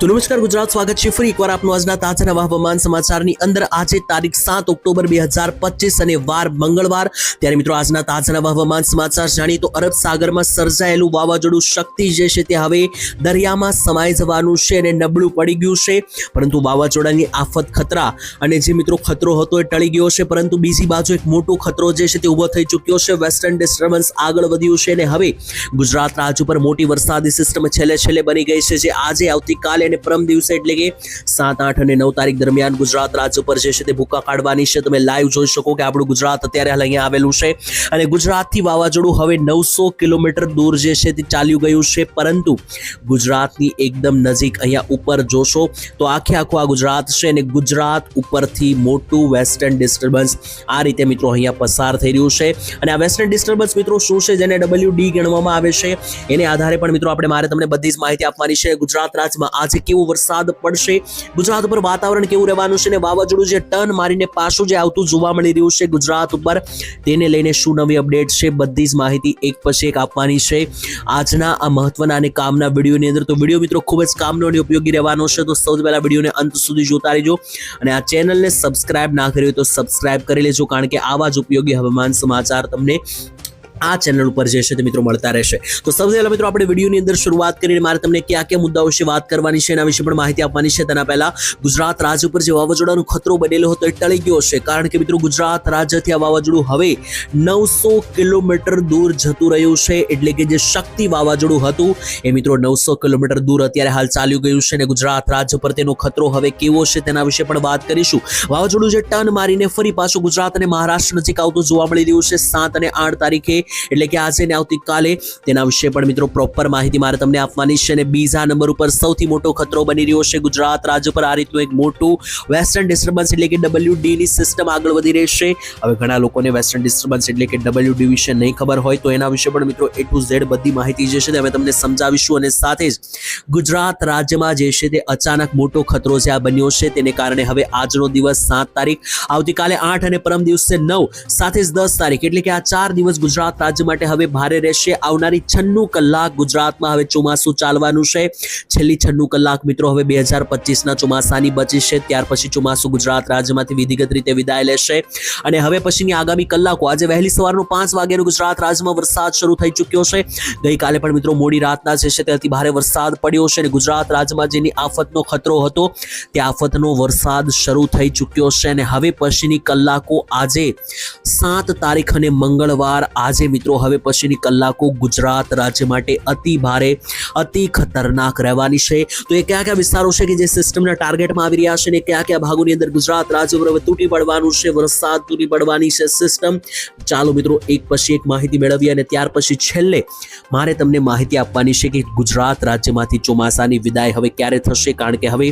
તો નમસ્કાર, ગુજરાત સ્વાગત છે ફરી એકવાર આપનું આજના તાજા હવામાન સમાચારની અંદર. આજે તારીખ સાત ઓક્ટોબર બે હજાર પચીસ અને વાર મંગળવાર. ત્યારે મિત્રો, આજના તાજા હવામાન સમાચાર જાણીએ તો અરબ સાગરમાં સર્જાયેલું વાવાઝોડું શક્તિ જે છે તે હવે દરિયામાં સમાઈ જવાનું છે અને નબળું પડી ગયું છે. પરંતુ વાવાઝોડાની આફત ખતરા અને જે મિત્રો ખતરો હતો એ ટળી ગયો છે. પરંતુ બીજી બાજુ એક મોટો ખતરો જે છે તે ઊભો થઈ ચૂક્યો છે. વેસ્ટર્ન ડિસ્ટર્બન્સ આગળ વધ્યું છે અને હવે ગુજરાત રાજ્ય ઉપર મોટી વરસાદી સિસ્ટમ છેલ્લે છેલ્લે બની ગઈ છે, જે આજે આવતીકાલે અને પરમ દિવસે એટલે કે સાત, આઠ અને નવ તારીખ દરમિયાન ગુજરાત રાજ્ય ઉપર જે છે તે ભૂકા કાઢવાની છે. તમે લાઈવ જોઈ શકો કે આપણું ગુજરાત અત્યારે હાલ અહીંયા આવેલું છે. અને ગુજરાતથી વાવાઝોડું હવે નવસો કિલોમીટર દૂર જે છે તે ચાલ્યું ગયું છે. પરંતુ ગુજરાતની એકદમ નજીક અહીંયા ઉપર જોશો તો આખે આખું આ ગુજરાત છે અને ગુજરાત ઉપરથી મોટું વેસ્ટર્ન ડિસ્ટર્બન્સ આ રીતે મિત્રો અહીંયા પસાર થઈ રહ્યું છે. અને આ વેસ્ટર્ન ડિસ્ટર્બન્સ મિત્રો શું છે જેને ડબલ્યુ ડી ગણવામાં આવે છે? એને આધારે પણ મિત્રો આપણે મારે તમને બધી જ માહિતી આપવાની છે. ગુજરાત રાજ્યમાં આજે કેવો વરસાદ પડશે? ગુજરાત ઉપર વાતાવરણ કેવું રહેવાનું છે ને વાવાઝોડું જે ટર્ન મારીને પાછું જે આવતું જોવા મળી રહ્યું છે ગુજરાત ઉપર, તેને લઈને શું નવી અપડેટ છે બધી જ માહિતી એક પછી એક આપવાની છે. આજના આ મહત્વના અને કામના વિડીયોની અંદર તો વીડિયો મિત્રો ખૂબ જ કામનો અને ઉપયોગી રહેવાનો છે, તો સૌથી પહેલાં વિડીયોને અંત સુધી જોતા રહેજો અને આ ચેનલને સબસ્ક્રાઇબ ના કરી હોય તો સબસ્ક્રાઇબ કરી લેજો, કારણ કે આવા જ ઉપયોગી હવામાન સમાચાર તમને આ ચેનલ ઉપર જે છે તે મિત્રો મળતા રહેશે. તો સૌથી પહેલા મિત્રો આપણે વિડીયોની અંદર શરૂઆત કરીને મારે તમને કયા કયા મુદ્દાઓ વિશે વાત કરવાની છે એના વિશે પણ માહિતી આપવાની છે. તેના પહેલા ગુજરાત રાજ્ય ઉપર જે વાવાઝોડાનો ખતરો બનેલો હતો એ ટળી ગયો છે. કારણ કે મિત્રો ગુજરાત રાજ્યથી આ વાવાઝોડું હવે નવસો કિલોમીટર દૂર જતું રહ્યું છે. એટલે કે જે શક્તિ વાવાઝોડું હતું એ મિત્રો નવસો કિલોમીટર દૂર અત્યારે હાલ ચાલ્યું ગયું છે અને ગુજરાત રાજ્ય પર તેનો ખતરો હવે કેવો છે તેના વિશે પણ વાત કરીશું. વાવાઝોડું જે ટર્ન મારીને ફરી પાછું ગુજરાત અને મહારાષ્ટ્ર નજીક આવતું જોવા મળી રહ્યું છે. સાત અને આઠ તારીખે એટલે કે આજે ને આવતીકાલે તેના વિશે પણ મિત્રો પ્રોપર માહિતી મારે તમને આપવાની છે અને બીજા નંબર ઉપર સૌથી મોટો ખતરો બની રહ્યો છે ગુજરાત રાજ્ય પર આ રીતનું એક મોટું વેસ્ટર્ન ડિસ્ટર્બન્સ એટલે કે ડબલ્યુ ડીની સિસ્ટમ આગળ વધી રહેશે હવે ઘણા લોકોને વેસ્ટર્ન ડિસ્ટર્બન્સ એટલે કે ડબલ્યુ ડી વિશે નહીં ખબર હોય તો એના વિશે પણ મિત્રો એ ટુ ઝેડ બધી માહિતી જે છે તે અમે તમને સમજાવીશું અને સાથે જ ગુજરાત રાજ્યમાં જે છે તે અચાનક મોટો ખતરો જે બન્યો છે તેને કારણે હવે આજનો દિવસ સાત તારીખ, આવતીકાલે આઠ અને પરમ દિવસે નવ, સાથે જ દસ તારીખ. એટલે કે આ ચાર દિવસ ગુજરાત રાજ્ય માટે હવે ભારે રહેશે. આવનારી છન્નું કલાક ગુજરાતમાં હવે ચોમાસું ચાલવાનું છે. છેલ્લી છન્નું કલાક મિત્રો હવે બે હજાર પચીસના ચોમાસાની બચી છે. ત્યાર પછી ચોમાસું ગુજરાત રાજ્યમાંથી વિધિગત રીતે વિદાય લેશે. અને હવે પછીની આગામી કલાકો, આજે વહેલી સવારનો પાંચ વાગ્યાનો ગુજરાત રાજ્યમાં વરસાદ શરૂ થઈ ચૂક્યો છે. ગઈકાલે પણ મિત્રો મોડી રાતના જે છે તે અતિ ભારે વરસાદ પડ્યો છે અને ગુજરાત રાજ્યમાં જેની આફતનો ખતરો હતો, તે આફતનો વરસાદ શરૂ થઈ ચૂક્યો છે અને હવે પછીની કલાકો આજે સાત તારીખ અને મંગળવાર આજે મિત્રો, હવે પછીની કલાકો ગુજરાત રાજ્ય માટે અતિ ભારે, અતિ ખતરનાક રહેવાની છે. તો એ કયા કયા વિસ્તારો છે કે જે સિસ્ટમના ટાર્ગેટમાં આવી રહ્યા છે અને કયા કયા ભાગોની અંદર ગુજરાત રાજ્ય પર તૂટી પડવાનું છે, વરસાદ તૂટી પડવાની છે સિસ્ટમ? ચાલો મિત્રો, એક પછી એક માહિતી મેળવીએ અને ત્યાર પછી છેલ્લે મારે તમને માહિતી આપવાની છે કે ગુજરાત રાજ્યમાંથી ચોમાસાની વિદાય હવે ક્યારે થશે? કારણ કે હવે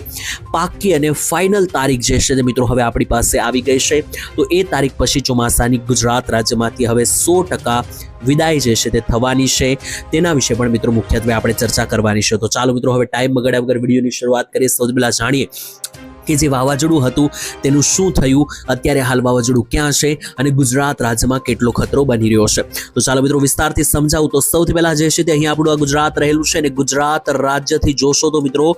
પાકી અને ફાઇનલ તારીખ જે છે તે મિત્રો, હવે આપણી પાસે આવી ગઈ છે. તો એ તારીખ પછી ચોમાસાની ગુજરાત રાજ્યમાંથી હવે સો ટકા વિદાય જે છે તે થવાની છે. તેના વિશે પણ મિત્રો મુખ્યત્વે આપણે ચર્ચા કરવાની છે. તો ચાલો મિત્રો, હવે ટાઈમ બગાડ્યા વગર વિડીયોની શરૂઆત કરીએ. સૌથી પહેલાં જાણીએ કે જે વાવાઝોડું હતું, તેનું શું થયું? અત્યારે હાલ વાવાઝોડું ક્યાં છે? અને ગુજરાત રાજ્યમાં કેટલો ખતરો બની રહ્યો છે? તો ચાલો મિત્રો વિસ્તારથી સમજાવું. તો સૌથી પહેલા જે છે તે અહીં આપણું આ ગુજરાત રહેલું છે અને ગુજરાત રાજ્યથી જોશો તો મિત્રો,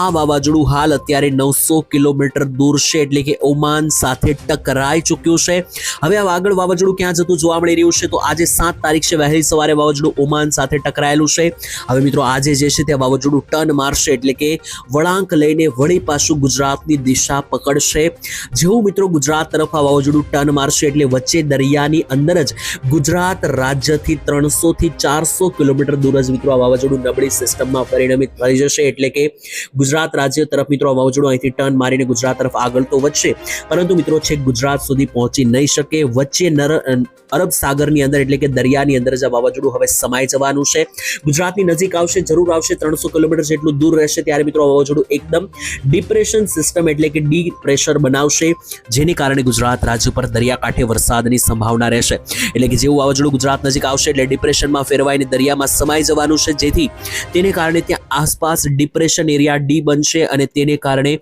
આ વાવાઝોડું હાલ અત્યારે નવસો કિલોમીટર દૂર છે, એટલે કે ઓમાન સાથે ટકરાઈ ચૂક્યું છે. હવે આ આગળ વાવાઝોડું ક્યાં જતું જોવા મળી રહ્યું છે? તો આજે સાત તારીખ છે, વહેલી સવારે વાવાઝોડું ઓમાન સાથે ટકરાયેલું છે. હવે મિત્રો આજે જે છે તે વાવાઝોડું ટર્ન મારશે, એટલે કે વળાંક લઈને વળી પાછું ગુજરાતની દિશા પકડશે. જેવું મિત્રો ગુજરાત તરફ આ વાવાઝોડું ટર્ન મારશે એટલે વચ્ચે દરિયાની અંદર જ ગુજરાત રાજ્યથી ત્રણસો થી ચારસો કિલોમીટર દૂર જ મિત્રો આ વાવાઝોડું નબળી સિસ્ટમમાં પરિણમિત થઈ જશે. એટલે કે ગુજરાત રાજ્ય તરફ મિત્રો આ વાવાઝોડું અહીંથી ટર્ન મારીને ગુજરાત તરફ આગળ તો વધશે. પરંતુ મિત્રો છેક ગુજરાત સુધી પહોંચી નહીં શકે. વચ્ચે નર અરબ સાગરની અંદર એટલે કે દરિયાની અંદર જ આ વાવાઝોડું હવે સમાઈ જવાનું છે. ગુજરાતની નજીક આવશે, જરૂર આવશે ત્રણસો કિલોમીટર જેટલું દૂર રહેશે. ત્યારે મિત્રો વાવાઝોડું એકદમ ડિપ્રેશન સિસ્ટમ સિસ્ટમ એટલે કે ડી પ્રેશર બનાવશે, જેને કારણે ગુજરાત રાજ્ય પર દરિયાકાંઠે વરસાદની સંભાવના રહેશે. એટલે કે જેવું વાવાઝોડું ગુજરાત નજીક આવશે એટલે ડિપ્રેશનમાં ફેરવાઈને દરિયામાં સમાઈ જવાનું છે. જેથી તેને કારણે ત્યાં આસપાસ ડિપ્રેશન એરિયા ડી બનશે અને તેને કારણે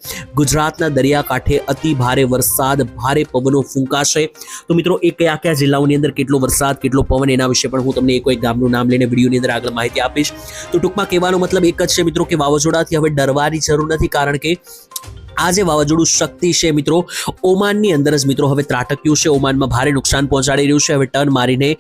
ગુજરાતના દરિયાકાંઠે અતિ ભારે વરસાદ, ભારે પવનો ફૂંકાશે. તો મિત્રો, એ કયા કયા જિલ્લાઓની અંદર કેટલો વરસાદ, કેટલો પવન એના વિશે પણ હું તમને એક એક ગામનું નામ લઈને વિડીયોની અંદર આગળ માહિતી આપીશ. તો ટૂંકમાં કહેવાનો મતલબ એક જ છે મિત્રો કે વાવાઝોડાથી હવે ડરવાની જરૂર નથી, કારણ કે આ જે વાવાઝોડું શક્તિ છે મિત્રો. ઓમાનની અંદર જ મિત્રો હવે ત્રાટક્યું છે. ઓમાનમાં ભારે નુકસાન પહોંચાડી રહ્યું છે. હવે ટર્ન મારીને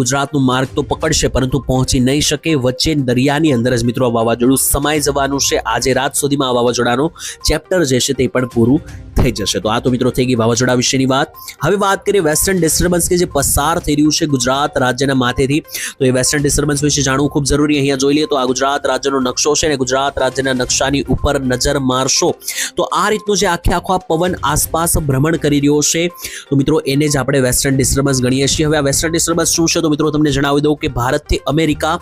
ગુજરાતનું માર્ગ તો પકડશે, પરંતુ પહોંચી નહીં શકે. વચ્ચે દરિયાની અંદર જ મિત્રો વાવાઝોડું સમાઈ જવાનું છે. આજે રાત સુધીમાં આ વાવાઝોડાનું ચેપ્ટર જે છે તે પણ પૂરું થઈ જશે. તો આ તો મિત્રો થઈ ગઈ વાવાઝોડા વિશેની વાત. હવે વાત કરીએ વેસ્ટર્ન ડિસ્ટર્બન્સ કે જે પસાર થઈ રહ્યું છે ગુજરાત રાજ્યના માથેથી. તો એ વેસ્ટર્ન ડિસ્ટર્બન્સ વિશે જાણવું ખૂબ જરૂરી. અહીંયા જોઈ લઈએ તો આ ગુજરાત રાજ્યનો નકશો છે ને ગુજરાત રાજ્યના નકશાની ઉપર નજર મારશો. તો આ રીતનું જે આખે આખો આ પવન આસપાસ ભ્રમણ કરી રહ્યો છે, તો મિત્રો એને જ આપણે વેસ્ટર્ન ડિસ્ટર્બન્સ ગણીએ છીએ. હવે આ વેસ્ટર્ન ડિસ્ટર્બન્સ શું છે, તો મિત્રો તમને જણાવી દઉં કે ભારતથી અમેરિકા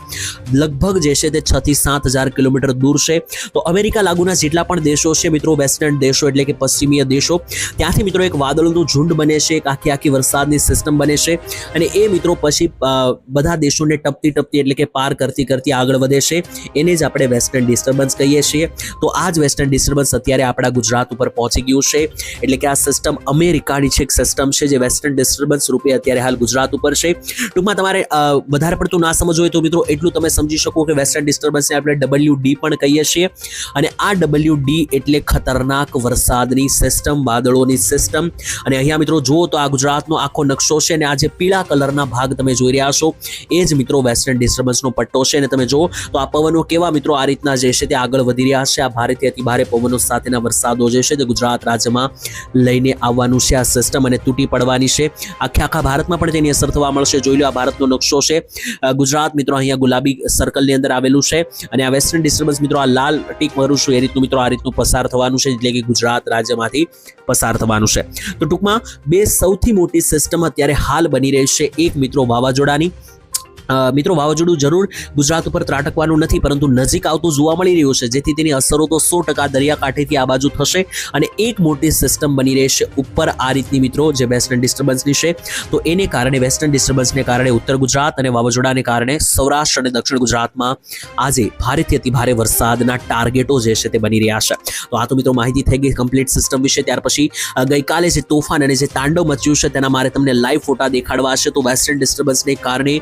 લગભગ જે છે તે છ થી સાત હજાર કિલોમીટર દૂર છે. તો અમેરિકા લાગુના જેટલા પણ દેશો છે, મિત્રો વેસ્ટર્ન દેશો એટલે કે પશ્ચિમીય દેશો, ત્યાંથી મિત્રો એક વાદળનું ઝુંડ બને છે, એક આખી આખી વરસાદની સિસ્ટમ બને છે અને એ મિત્રો પછી બધા દેશોને ટપતી ટપતી એટલે કે પાર કરતી કરતી આગળ વધે છે. એને જ આપણે વેસ્ટર્ન ડિસ્ટર્બન્સ કહીએ છીએ. તો આ જ વેસ્ટર્ન ડિસ્ટર્બન્સ અત્યારે આપણા ગુજરાત ઉપર પહોંચી ગયું છે. એટલે કે આ સિસ્ટમ અમેરિકાની છે, એક સિસ્ટમ છે જે વેસ્ટર્ન ડિસ્ટર્બન્સ રૂપે અત્યારે હાલ ગુજરાત ઉપર છે. ટૂંકમાં તમારે વધારે પડતું ના સમજ હોય તો મિત્રો એટલું તમે સમજી શકો કે વેસ્ટર્ન ડિસ્ટર્બન્સને આપણે ડબલ્યુ ડી પણ કહીએ છીએ. અને આ ડબલ્યુ ડી એટલે ખતરનાક વરસાદની સિસ્ટમ વાદળોની સિસ્ટમ અને અહીંયા મિત્રો જુઓ તો આ ગુજરાતનો આખો નકશો છે અને આ જે પીળા કલરના ભાગ તમે જોઈ રહ્યા છો, એ જ મિત્રો વેસ્ટર્ન ડિસ્ટર્બન્સનો પટ્ટો છે. અને તમે જુઓ તો આ પવનો કેવા મિત્રો આ રીતના જે છે તે આગળ વધી રહ્યા છે. આ ભારેથી અતિ ભારે પવનો સાથેના વરસાદો જે છે તે ગુજરાત રાજ્યમાં લઈને આવવાનું છે. આ સિસ્ટમ અને તૂટી પડવાની છે. આખે આખા ભારતમાં પણ તેની અસર થવા મળશે. જોઈ લો આ ભારતનો નકશો છે. ગુજરાત મિત્રો અહીંયા ગુલાબી સર્કલની અંદર આવેલું છે અને આ વેસ્ટર્ન ડિસ્ટર્બન્સ મિત્રો આ લાલ ટીક મારું છું. એ રીતનું મિત્રો આ રીતનું પસાર થવાનું છે, એટલે કે ગુજરાત રાજ્યમાંથી પસાર થવાનું છે. તો ટૂંકમાં બે સૌથી મોટી સિસ્ટમ અત્યારે હાલ બની રહી છે. એક મિત્રો વાવાઝોડાની મિત્રો, વાવાઝોડું જરૂર ગુજરાત ઉપર ત્રાટકવાનું નથી, પરંતુ નજીક આવતું જોવા મળી રહ્યું છે, જેથી તેની અસરો તો સો ટકા દરિયાકાંઠેથી આ બાજુ થશે અને એક મોટી સિસ્ટમ બની રહેશે ઉપર આ રીતની મિત્રો, જે વેસ્ટર્ન ડિસ્ટર્બન્સની છે. તો એને કારણે વેસ્ટર્ન ડિસ્ટર્બન્સને કારણે ઉત્તર ગુજરાત અને વાવાઝોડાને કારણે સૌરાષ્ટ્ર અને દક્ષિણ ગુજરાતમાં આજે ભારેથી અતિભારે વરસાદના ટાર્ગેટો જે છે તે બની રહ્યા છે. તો આ તો મિત્રો માહિતી થઈ ગઈ કમ્પ્લીટ સિસ્ટમ વિશે, ત્યાર પછી ગઈકાલે જે તોફાન અને જે તાંડવ મચ્યું છે, તેના મારે તમને લાઈવ ફોટા દેખાડવા છે. તો વેસ્ટર્ન ડિસ્ટર્બન્સને કારણે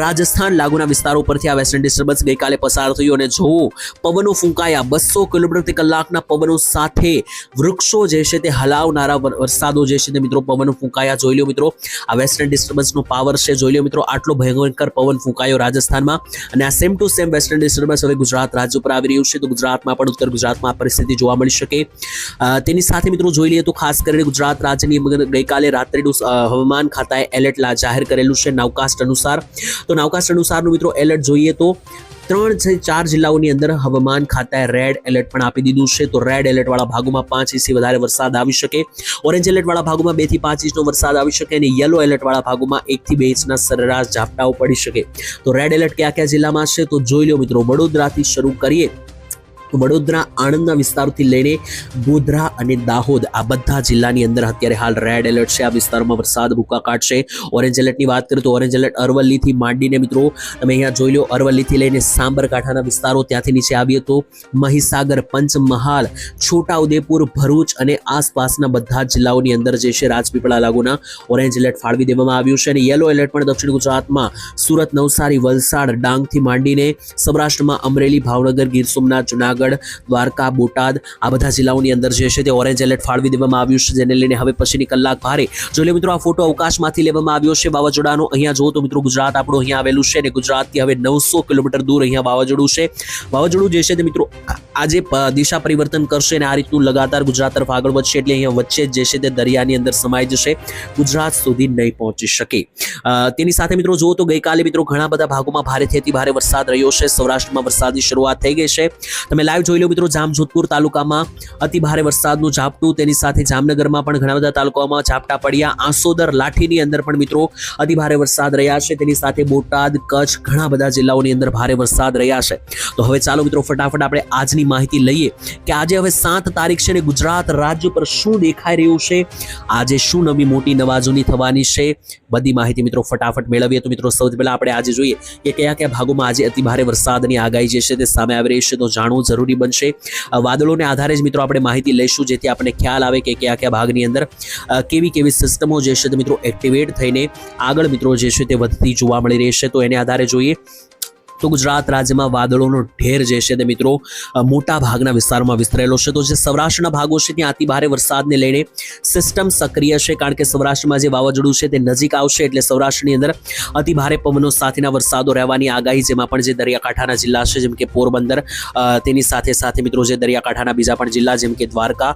રાજસ્થાન લાગુના વિસ્તારો પરથી આ વેસ્ટર્ન ડિસ્ટર્બન્સ ગઈકાલે પસાર થયું અને જોવો પવનો ફૂંકાયા, બસો કિલોમીટર કલાકના પવનો સાથે વૃક્ષો જે છે તે હલાવનારા વરસાદો જે છે તે મિત્રો પવનો ફૂંકાયા. જોઈ લો મિત્રો, આ વેસ્ટર્ન ડિસ્ટર્બન્સનો પાવર છે. જોઈ લો મિત્રો, આટલો ભયંકર પવન ફૂંકાયો રાજસ્થાનમાં અને આ same to same western disturbance હવે ગુજરાત રાજ્ય ઉપર આવી રહ્યું છે. તો ગુજરાતમાં પણ, ઉત્તર ગુજરાતમાં આ પરિસ્થિતિ જોવા મળી શકે. તેની સાથે મિત્રો જોઈ લઈએ તો ખાસ કરીને ગુજરાત રાજ્યની ગઈકાલે રાત્રિનું હવામાન ખાતાએ એલર્ટ જાહેર કરેલું છે નવકાસ્ટ અનુસાર. તો નાવકાસ્ટ અનુસારનું મિત્રો એલર્ટ જોઈએ તો ત્રણ છે ચાર જિલ્લાઓની અંદર હવામાન ખાતાએ રેડ એલર્ટ પણ આપી દીધું છે. તો રેડ એલર્ટ વાળા ભાગોમાં પાંચ ઇંચથી વધારે વરસાદ આવી શકે. ઓરેન્જ એલર્ટવાળા ભાગોમાં બેથી પાંચ ઇંચનો વરસાદ આવી શકે અને યલો એલર્ટવાળા ભાગોમાં એકથી બે ઇંચના સરેરાશ ઝાપટાઓ પડી શકે. તો રેડ એલર્ટ કયા કયા જિલ્લામાં છે? તો જોઈ લો મિત્રો, વડોદરાથી શરૂ કરીએ. તો વડોદરા, આણંદના વિસ્તારથી લઈને ગોધરા અને દાહોદ, આ બધા જિલ્લાની અંદર અત્યારે હાલ રેડ એલર્ટ છે. આ વિસ્તારમાં વરસાદ ભૂકા કાઢશે ઓરેન્જ એલર્ટની વાત કરીએ તો ઓરેન્જ એલર્ટ અરવલ્લીથી માંડીને મિત્રો, તમે અહીંયા જોઈ લો, અરવલ્લીથી લઈને સાંબરકાંઠાના વિસ્તારો ત્યાંથી નીચે આવીએ તો મહીસાગર, પંચમહાલ, છોટાઉદેપુર, ભરૂચ અને આસપાસના બધા જિલ્લાઓની અંદર જે છે રાજપીપળા લાગુના ઓરેન્જ એલર્ટ ફાળવી દેવામાં આવ્યું છે. અને યલો એલર્ટ પણ દક્ષિણ ગુજરાતમાં સુરત, નવસારી, વલસાડ, ડાંગથી માંડીને સૌરાષ્ટ્રમાં અમરેલી, ભાવનગર, ગીર સોમનાથ, જુનાગઢ દ્વારકા, બોટાદ આ બધા જિલ્લાઓની અંદર જે છે તે ઓરેન્જ એલર્ટ ફાળવી દેવામાં આવ્યું છે, જેને લઈને હવે પછીની કલાક ભારે. જો લે મિત્રો આ ફોટો અવકાશમાંથી લેવામાં આવ્યો છે, વાવાઝોડાનો. અહીંયા જુઓ તો મિત્રો ગુજરાત આપણું અહીંયા આવેલું છે અને ગુજરાતથી હવે નવસો કિલોમીટર દૂર અહીંયા વાવાઝોડું છે. વાવાઝોડું જે છે તે મિત્રો આજે દિશા પરિવર્તન કરશે અને આ રીતનું લગાતાર ગુજરાત તરફ આગળ વધશે એટલે અહીંયા વચ્ચે જ જે છે તે દરિયાની અંદર સમાઈ જશે. ગુજરાત સુધી નહીં પહોંચી શકે. તેની સાથે મિત્રો જુઓ તો ગઈકાલે મિત્રો ઘણા બધા ભાગોમાં ભારેથી અતિ ભારે વરસાદ રહ્યો છે. સૌરાષ્ટ્રમાં વરસાદની શરૂઆત થઈ ગઈ છે. તમે લાઈવ જોઈ લો મિત્રો, જામજોધપુર તાલુકામાં અતિ ભારે વરસાદનું ઝાપટું. તેની સાથે જામનગરમાં પણ ઘણા બધા તાલુકાઓમાં ઝાપટા પડ્યા. આંસોદર લાઠીની અંદર પણ મિત્રો અતિ ભારે વરસાદ રહ્યા છે. તેની સાથે બોટાદ, કચ્છ, ઘણા બધા જિલ્લાઓની અંદર ભારે વરસાદ રહ્યા છે. તો હવે ચાલો મિત્રો, ફટાફટ આપણે આજની માહિતી લઈએ કે આજે હવે સાત તારીખ છે ને ગુજરાત રાજ્ય પર શું દેખાઈ રહ્યું છે? આજે શું નવી મોટી નવાજૂની થવાની છે? બધી માહિતી મિત્રો ફટાફટ મેળવીએ. તો મિત્રો, સૌથી પહેલાં આપણે આજે જોઈએ કે કયા કયા ભાગોમાં આજે અતિ ભારે વરસાદની આગાહી જે છે તે સામે આવી રહી છે. તો જાણવું જરૂરી બનશે. વાદળોને આધારે જ મિત્રો આપણે માહિતી લઈશું, જેથી આપણને ખ્યાલ આવે કે કયા કયા ભાગની અંદર કેવી કેવી સિસ્ટમો જે છે મિત્રો એક્ટિવેટ થઈને આગળ મિત્રો જે છે તે વધતી જોવા મળી રહી છે. તો એને આધારે જોઈએ તો ગુજરાત રાજ્યમાં વાદળોનો ઢેર જે છે તે મિત્રો મોટા ભાગના વિસ્તારોમાં વિસ્તરેલો છે. તો જે સૌરાષ્ટ્રના ભાગો છે, ત્યાં અતિ ભારે વરસાદને લઈને સિસ્ટમ સક્રિય છે, કારણ કે સૌરાષ્ટ્રમાં જે વાવાઝોડું છે તે નજીક આવશે એટલે સૌરાષ્ટ્રની અંદર અતિ ભારે પવનો સાથેના વરસાદો રહેવાની આગાહી, જેમાં પણ જે દરિયાકાંઠાના જિલ્લા છે, જેમ કે પોરબંદર તેની સાથે સાથે મિત્રો જે દરિયાકાંઠાના બીજા પણ જિલ્લા, જેમ કે દ્વારકા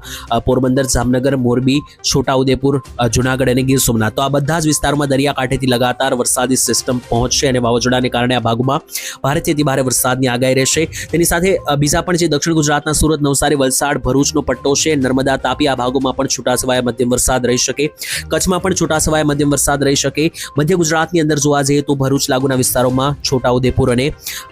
પોરબંદર, જામનગર, મોરબી, છોટાઉદેપુર જુનાગઢ અને ગીર સોમનાથ. તો આ બધા જ વિસ્તારોમાં દરિયાકાંઠેથી લગાતાર વરસાદી સિસ્ટમ પહોંચશે અને વાવાઝોડાને કારણે આ ભાગમાં ભારેથી ભારે વરસાદની આગાહી રહેશે. તેની સાથે બીજા પણ જે દક્ષિણ ગુજરાતના સુરત, નવસારી, વલસાડ, ભરૂચનો પટ્ટો છે. નર્મદા, તાપી આ ભાગોમાં પણ છૂટાછવાયા મધ્યમ વરસાદ રહી શકે. કચ્છમાં પણ છૂટાછવાયા મધ્યમ વરસાદ રહી શકે. મધ્ય ગુજરાતની અંદર જોવા જઈએ તો ભરૂચ લાગુના વિસ્તારોમાં છોટાઉદેપુર અને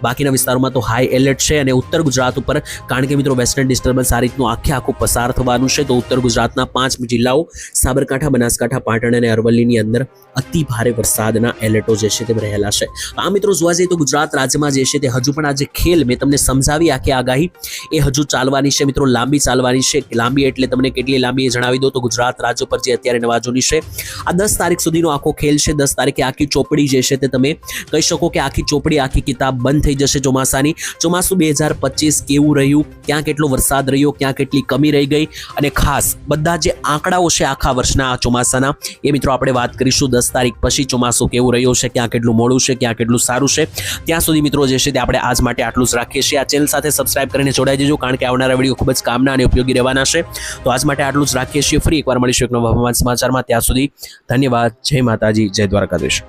બાકીના વિસ્તારોમાં તો હાઈ એલર્ટ છે અને ઉત્તર ગુજરાત ઉપર કારણ કે મિત્રો વેસ્ટર્ન ડિસ્ટર્બન્સ આ રીતનું આખે આખું પસાર થવાનું છે તો ઉત્તર ગુજરાતના પાંચ જિલ્લાઓ સાબરકાંઠા, બનાસકાંઠા, પાટણ અને અરવલ્લીની અંદર અતિ ભારે વરસાદના એલર્ટો જે છે તે રહેલા છે. આ મિત્રો જોવા જઈએ તો ગુજરાત રાજ્યમાં જે છે તે હજુ પણ આ જે ખેલ મેં તમને સમજાવી આખી આગાહી એ હજુ ચાલવાની છે. મિત્રો, લાંબી ચાલવાની છે. લાંબી એટલે તમને કેટલી લાંબી એ જણાવી દો તો ગુજરાત રાજ્ય પર જે અત્યારે નવાજોની છે, આ દસ તારીખ સુધીનો આખો ખેલ છે. દસ તારીખે આખી ચોપડી જે છે તે તમે કહી શકો કે આખી ચોપડી, આખી કિતાબ બંધ થઈ જશે ચોમાસાની. ચોમાસું બે હજાર પચીસ કેવું રહ્યું? ક્યાં કેટલો વરસાદ રહ્યો? ક્યાં કેટલી કમી રહી ગઈ? અને ખાસ બધા જે આંકડાઓ છે આખા વર્ષના ચોમાસાના, એ મિત્રો આપણે વાત કરીશું દસ તારીખ પછી ચોમાસું કેવું રહ્યું છે, ક્યાં કેટલું મોડું છે, ક્યાં કેટલું સારું છે. ત્યાં સુધી મિત્રો, જે છે તે આપણે આજ માટે આટલું જ રાખીએ છીએ. આ ચેનલ સાથે સબસ્ક્રાઇબ કરીને જોડાઈ જજો કારણ કે આવનારા વીડિયો ખૂબ જ કામના અને ઉપયોગી રહેવાના છે. તો આજ માટે આટલું જ રાખીએ છીએ. ફરી એકવાર મળીશું એક નવા સમાચારમાં. ત્યાં સુધી ધન્યવાદ. જય માતાજી, જય દ્વારકાધીશ.